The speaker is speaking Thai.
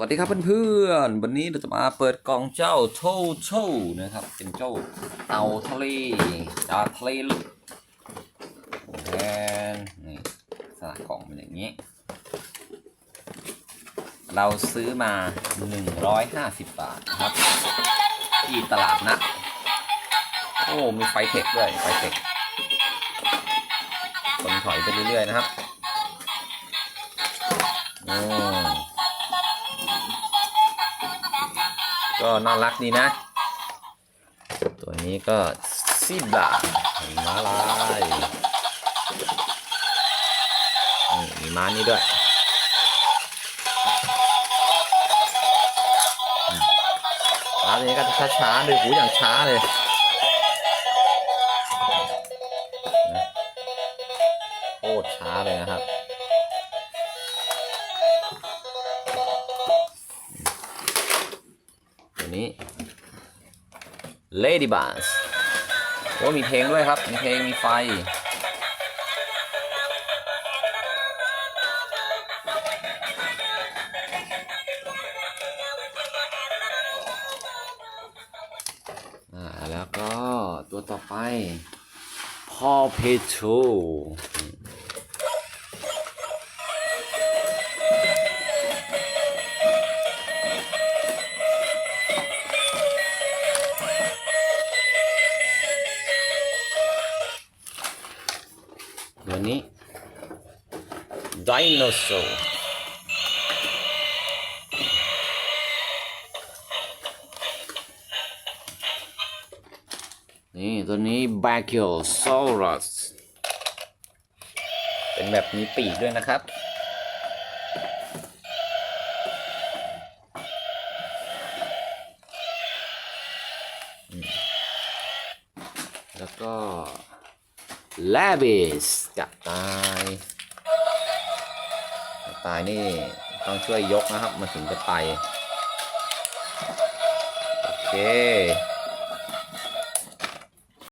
วัสดีครับเพื่อนๆ วันนี้เราจะมาเปิดกล่องเจ้าโทโชนะครับ เป็นเจ้าเต่าทะเลจากทะเลลึกแทนนี่สลักกล่องเป็นอย่างนี้ เราซื้อมา 150 บาทนะครับ ที่ตลาดนะ โอ้ มีไฟเทคด้วย ไฟเทคคนถอยไปเรื่อยๆนะครับ โอื ก็น่ารักดีนะ ตัวนี้ก็ซีบะม้าลายนี่มีม้านี่ด้วยม้าตัวนี้ก็จะช้าๆเลยหูอย่างช้าเลยโคตรช้าเลยนะครับ ตัวนี้ Lady Buzz โอ้มีเพลงด้วยครับ มีเพลง มีไฟ อ่า แล้วก็ตัวต่อไป Paw Patrol ตัวนี้ Dinosaur นี่ตัวนี้ Brachiosaurus เป็นแบบมีปีกด้วยนะครับ แล้วก็ l a b i s กระต่ายกระต่ายนี่ต้องช่วยยกนะครับมาถึงจะไป โอเค